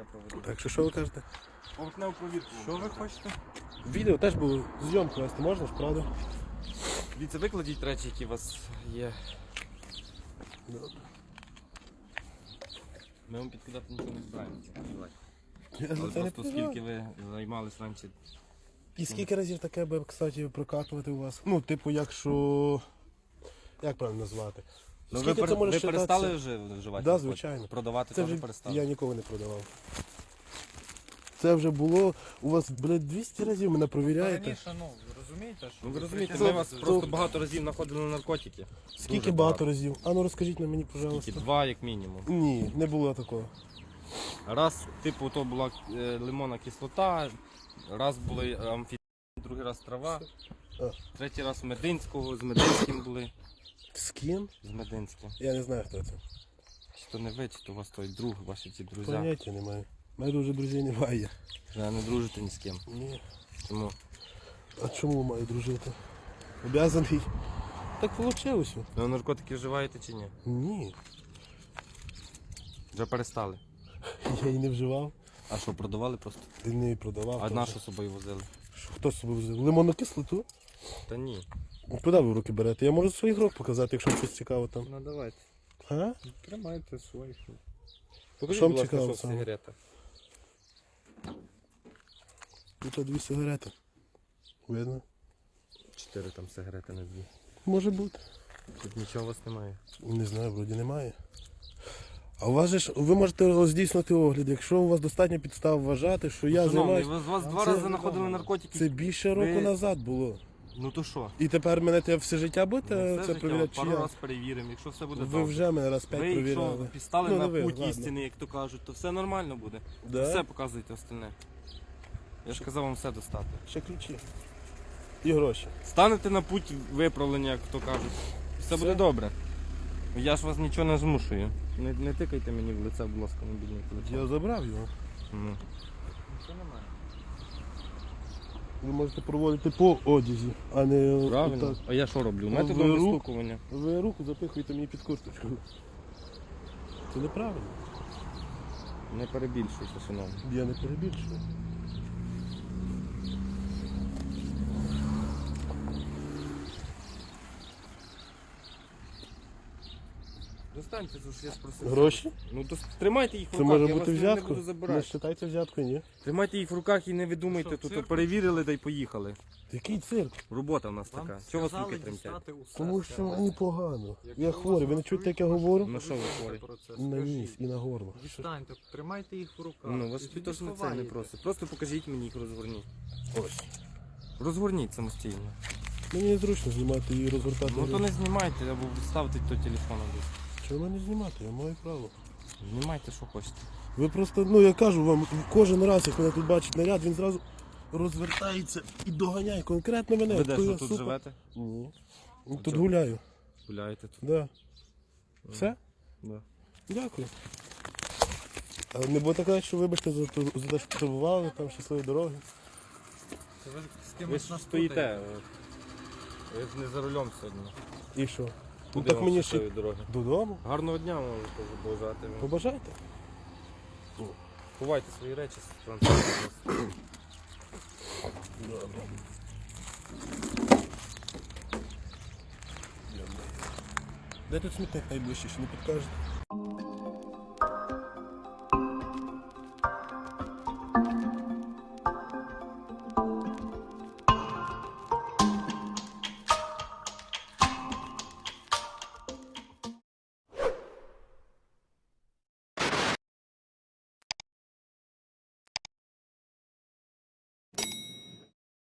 я проведу. Так що що ви кажете? Поверхневу провірку. Що ви хочете? Відео теж було зйомку вести можна ж, правда? Дивіться, викладіть речі, які у вас є. Ми вам підкидати нічого не збираємося. Я за Але це не просто переживаю. скільки ви займалися раніше. І скільки разів таке би, кстати, прокатувати у вас? Ну, типу, якщо. Як правильно назвати? Ну, ви, Скільки пер- це може ви перестали вже вживати? Да, наркотики? звичайно. Продавати Це теж вже перестали? я ніколи не продавав. Це вже було. У вас, блядь, 200 разів мене провіряєте. Раніше, ну, розумієте, що Ну ви розумієте, Це- ми вас це- просто багато разів знаходили на наркотики. Скільки Дуже багато разів? А ну розкажіть на мені, пожалуйста. Тільки два як мінімум. Ні, не було такого. Раз, типу, то була е, лимонна кислота, раз були амфітамін, другий раз трава, А. третій раз Мединського, з Мединським були. Ким? З Мединським. Я не знаю, хто це. Чи то не ви, чи то у вас той друг, ваші ці друзі. Поняття немає. У мене вже друзів немає. Вже не дружите ні з ким. Ні. Тому А чому маю дружити? Обязаний. Так вийшло. ви наркотики вживаєте чи ні? Ні. Вже перестали. Я її не вживав, А що, продавали просто? і не продавав. А на що собою возили? Що, Хто з собою взяв? Лимонну кислоту? Та ні. Ну, Куди ви в руки берете? Я можу своїх рук показати, якщо щось цікаво там. Ну давайте. А? Тримайте своїх. Що Покажіть, вам будь ласка, цікаво що в саме? сигаретах. Тут дві сигарети. Видно? Чотири там сигарети на дві. Може бути. Тут нічого у вас немає. Не знаю, вроді немає. А у вас же ж ви можете здійснити огляд, якщо у вас достатньо підстав вважати, що я Шановний, займаюся. ви з вас два Це- рази знаходили наркотики. Це більше року Ви- назад було. Ну то що? І тепер мене те все життя Ну, будете все це життя перевіряти, чи пару я? раз перевіримо, якщо все буде Ви добре. вже мене раз п'ять Ви, якщо перевіряли. підстали Ну, на ви, путь ладно. істини, як то кажуть, то все нормально буде. Да? Все показуйте остальне. Я ж казав вам все достати. Ще ключі. І гроші. Станете на путь виправлення, як то кажуть. Все, буде добре. Я ж вас нічого не змушую. Не, не тикайте мені в лице, будь ласка, мобільний телефон. Я забрав його. Ну. нічого немає. Ви можете проводити по одязі, а не Правильно. отак. А я що роблю? Ну, Методом ви рук- вистукування. Ви руку запихуєте мені під курточку. Це неправильно. Не перебільшуйся, сином. Я не перебільшую. Достаньте, це ж я спросив. Гроші? Ну то тримайте їх в Це руках, може я бути вас не- не взятку. буду Не забирати. вважайте взятку, ні. Тримайте їх в руках і не видумайте, Що, тут цирк? перевірили та й поїхали. Який цирк? Робота в нас Вам така. Чого вас сказали руки тремтять? дістати усе. Тому що мені погано. Я хворий, ви не чуєте, як я говорю? Ну що ви хворі? На ніс і на горло. Відстаньте, тримайте їх в руках. Ну, вас тоді ж не це не просить. Просто покажіть мені їх розгорніть. Ось. Розгорніть самостійно. Мені незручно знімати і розгортати. Ну то не знімайте або ставте до телефону десь. Чого мене знімати? Я маю право. Знімайте, що хочете. Ви просто, ну я кажу вам, кожен раз, як мене тут бачить наряд, він зразу розвертається і доганяє конкретно мене. Ви де Коли що я тут супер- живете? Ні. Ну, Тут чого? гуляю. Гуляєте тут? Да. Все? Да. Дякую. Але не було таке, що вибачте за, ту- за те, що турбували, там щасливої дороги. Це Ви з Ви кимось ж нас стоїте. путаєте. Ви ж не за рулем сьогодні. І що? Ну так мені ще дороги. додому. Гарного дня вам побажати. Побажайте. Ховайте свої речі з транспорту. Де тут смітник найближчий, що не підкажете?